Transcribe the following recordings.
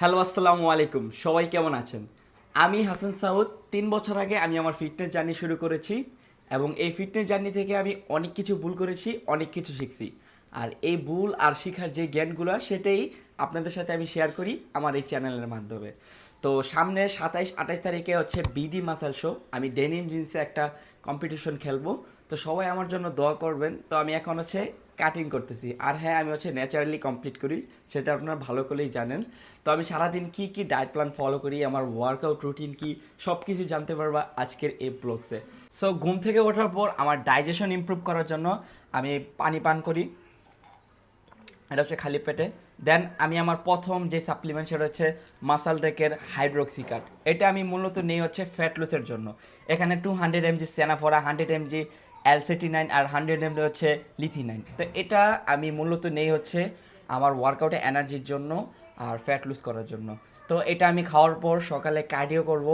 Hello, আসসালামু আলাইকুম। সবাই কেমন আছেন? আমি হাসান সাউদ। তিন বছর আগে আমি আমার ফিটনেস জার্নি শুরু করেছি এবং এই ফিটনেস জার্নি থেকে আমি অনেক কিছু ভুল করেছি, অনেক কিছু শিখছি। আর এই ভুল আর শিখার যে জ্ঞানগুলো, সেটাই আপনাদের সাথে আমি শেয়ার করি আমার এই চ্যানেলের মাধ্যমে। তো সামনে সাতাইশ, আঠাইশ তারিখে হচ্ছে বিডি মাসাল শো আমি ডেনিম জিন্সে একটা কম্পিটিশন খেলব। তো সবাই আমার জন্য দোয়া করবেন। তো আমি এখন হচ্ছে কাটিং করতেছি। আর হ্যাঁ আমি হচ্ছে ন্যাচারালি কমপ্লিট করি, সেটা আপনারা ভালো করেই জানেন। তো আমি সারাদিন কি কি ডায়েট প্ল্যান ফলো করি, আমার ওয়ার্কআউট রুটিন কি সব কিছু জানতে পারবা আজকের এই ব্লগসে সো ঘুম থেকে ওঠার পর আমার ডাইজেশন ইমপ্রুভ করার জন্য আমি পানি পান করি। এটা হচ্ছে খালি পেটে। দেন আমি আমার প্রথম যে সাপ্লিমেন্ট সেটা হচ্ছে মাসাল ডেকের হাইড্রোক্সিকাট এটা আমি মূলত নেই হচ্ছে ফ্যাট লুসের জন্য। এখানে টু হান্ড্রেড এমজি সেনাফোরা হান্ড্রেড এমজি এলসিটি নাইন আর হান্ড্রেড এমজি হচ্ছে লিথি নাইন তো এটা আমি মূলত নেই হচ্ছে আমার ওয়ার্কআউটে এনার্জির জন্য আর ফ্যাট লুজ করার জন্য। তো এটা আমি খাওয়ার পর সকালে কার্ডিও করব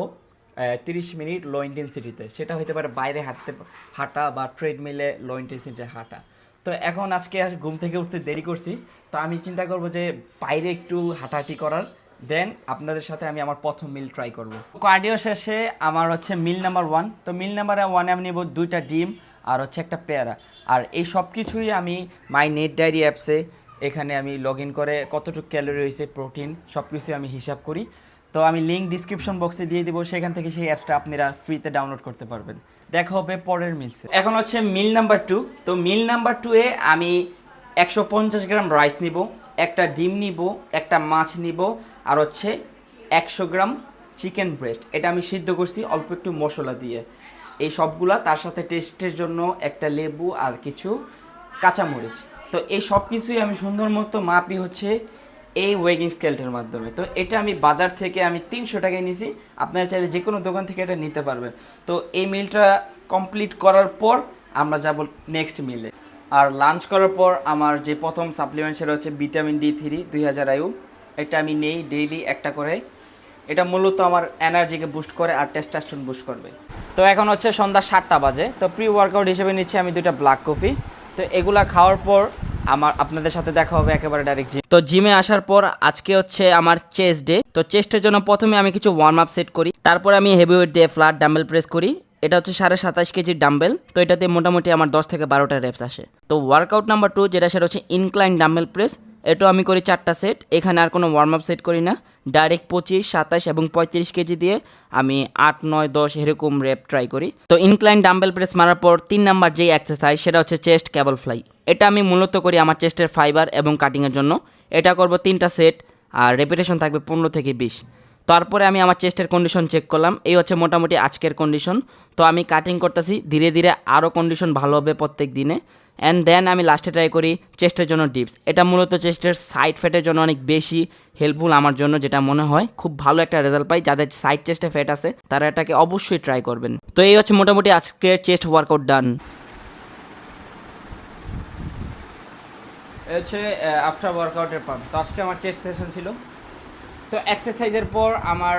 তিরিশ মিনিট লো ইন্টেন্সিটিতে সেটা হতে পারে বাইরে হাঁটতে, হাঁটা বা ট্রেডমিলে লো ইন্টেন্সিটিতে হাঁটা। তো এখন আজকে আর ঘুম থেকে উঠতে দেরি করছি, তো আমি চিন্তা করব যে বাইরে একটু হাঁটাহাঁটি করার। দেন আপনাদের সাথে আমি আমার প্রথম মিল ট্রাই করব। কার্ডিও শেষে আমার হচ্ছে মিল নাম্বার ওয়ান তো মিল নাম্বার ওয়ানে আমি নেব দুইটা ডিম আর হচ্ছে একটা পেয়ারা। আর এই সব কিছুই আমি মাই নেট ডায়েরি অ্যাপসে এখানে আমি লগ ইন করে কতটুকু ক্যালোরি হয়েছে প্রোটিন সব কিছুই আমি হিসাব করি। তো আমি লিঙ্ক ডিসক্রিপশন বক্সে দিয়ে দিব, সেখান থেকে সেই অ্যাপসটা আপনারা ফ্রিতে ডাউনলোড করতে পারবেন। দেখা হবে পরের মিলসে এখন হচ্ছে মিল নাম্বার টু তো মিল নাম্বার টুয়ে আমি একশো পঞ্চাশ গ্রাম রাইস নিব, একটা ডিম নিব, একটা মাছ নিব, আর হচ্ছে একশো গ্রাম চিকেন ব্রেস্ট এটা আমি সিদ্ধ করছি অল্প একটু মশলা দিয়ে। এই সবগুলা তার সাথে টেস্টের জন্য একটা লেবু আর কিছু কাঁচামরিচ। তো এই সব কিছুই আমি সুন্দর মতো মাপি হচ্ছে এই ওয়েগিং স্কেলটার মাধ্যমে। তো এটা আমি বাজার থেকে আমি তিনশো টাকায় নিছি। আপনারা চাইলে যে কোনো দোকান থেকে এটা নিতে পারবেন। তো এই মিলটা কমপ্লিট করার পর আমরা যাব নেক্সট মিলে আর লাঞ্চ করার পর আমার যে প্রথম সাপ্লিমেন্ট সেটা হচ্ছে ভিটামিন ডি থ্রি দুই হাজার আয়ু। এটা আমি নেই ডেইলি একটা করে। এটা মূলত আমার এনার্জিকে বুস্ট করে আর টেস্টাস্টন বুস্ট করবে। তো এখন হচ্ছে সন্ধ্যা সাতটা বাজে, তো প্রি ওয়ার্কআউট হিসেবে নিচ্ছি আমি দুইটা ব্ল্যাক কফি তো এগুলা খাওয়ার পর আমার আপনাদের সাথে দেখা হবে একেবারে ডাইরেক্ট জিম তো জিমে আসার পর আজকে হচ্ছে আমার চেস্ট ডে তো চেস্টের জন্য প্রথমে আমি কিছু ওয়ার্ম আপ সেট করি, তারপর আমি হেভি ওয়েট দিয়ে ফ্ল্যাট ডাম্বেল প্রেস করি। এটা হচ্ছে সাড়ে সাতাশ কেজির ডাম্বেল তো এটাতে মোটামুটি আমার দশ থেকে বারোটা রেপস আসে। তো ওয়ার্কআউট নাম্বার টু যেটা সেটা হচ্ছে ইনক্লাইন ডাম্বেল প্রেস এটাও আমি করি চারটা সেট এখানে আর কোনো ওয়ার্ম আপ সেট করি না। ডাইরেক্ট পঁচিশ, সাতাশ এবং পঁয়ত্রিশ কেজি দিয়ে আমি আট, নয়, দশ এরকম র্যাপ ট্রাই করি। তো ইনক্লাইন ডাম্বেল প্রেস মারার পর তিন নাম্বার যেই এক্সারসাইজ সেটা হচ্ছে চেস্ট ক্যাবল ফ্লাই এটা আমি মূলত করি আমার চেস্টের ফাইবার এবং কাটিংয়ের জন্য। এটা করব তিনটা সেট আর রেপিটেশন থাকবে পনেরো থেকে বিশ। তারপরে আমি আমার চেস্টের কন্ডিশন চেক করলাম। এই হচ্ছে মোটামুটি আজকের কন্ডিশন তো আমি কাটিং করতেছি, ধীরে ধীরে আরও কন্ডিশন ভালো হবে প্রত্যেক দিনে। অ্যান্ড দেন আমি লাস্টে ট্রাই করি চেস্টের জন্য ডিপস এটা মূলত চেস্টের সাইড ফ্যাটের জন্য অনেক বেশি হেল্পফুল আমার জন্য, যেটা মনে হয় খুব ভালো একটা রেজাল্ট পাই। যাদের সাইড চেস্টে ফ্যাট আছে, তারা এটাকে অবশ্যই ট্রাই করবেন। তো এই হচ্ছে মোটামুটি আজকের চেস্ট ওয়ার্কআউট ডান হচ্ছে আফটার ওয়ার্কআউটের পাম্প তো আজকে আমার চেস্ট সেশন ছিল। তো এক্সারসাইজের পর আমার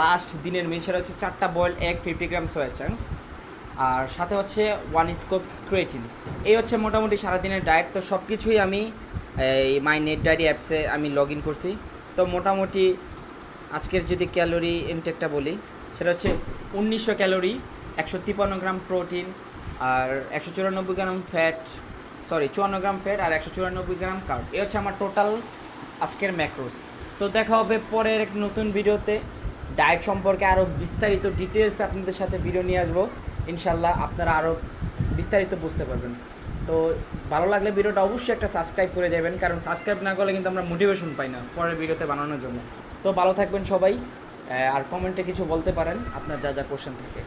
লাস্ট দিনের মিল সেটা হচ্ছে চারটা boiled egg fifty gram soya chunk আর সাথে হচ্ছে ওয়ান স্কোপ ক্রিয়েটিন এই হচ্ছে মোটামুটি সারাদিনের ডায়েট তো সব কিছুই আমি, এই মাই নেট ডায়েরি অ্যাপসে আমি লগ ইন করছি। তো মোটামুটি আজকের যদি ক্যালোরি ইনটেকটা বলি, সেটা হচ্ছে উনিশশো ক্যালোরি একশো তিপ্পান্ন গ্রাম প্রোটিন আর একশো চুরানব্বই গ্রাম ফ্যাট সরি চুয়ান্ন গ্রাম ফ্যাট আর একশো চুরানব্বই গ্রাম কার্ব এই হচ্ছে আমার টোটাল আজকের ম্যাক্রোস তো দেখা হবে পরের এক নতুন ভিডিওতে। ডায়েট সম্পর্কে আরও বিস্তারিত ডিটেলস আপনাদের সাথে ভিডিও নিয়ে আসব। ইনশাল্লাহ আপনারা আরও বিস্তারিত বুঝতে পারবেন। তো ভালো লাগলে ভিডিওটা অবশ্যই একটা সাবস্ক্রাইব করে যাবেন, কারণ সাবস্ক্রাইব না করলে কিন্তু আমরা মোটিভেশন পাই না পরের ভিডিওতে বানানোর জন্য। তো ভালো থাকবেন সবাই আর কমেন্টে কিছু বলতে পারেন আপনার যা যা কোশ্চেন থাকে।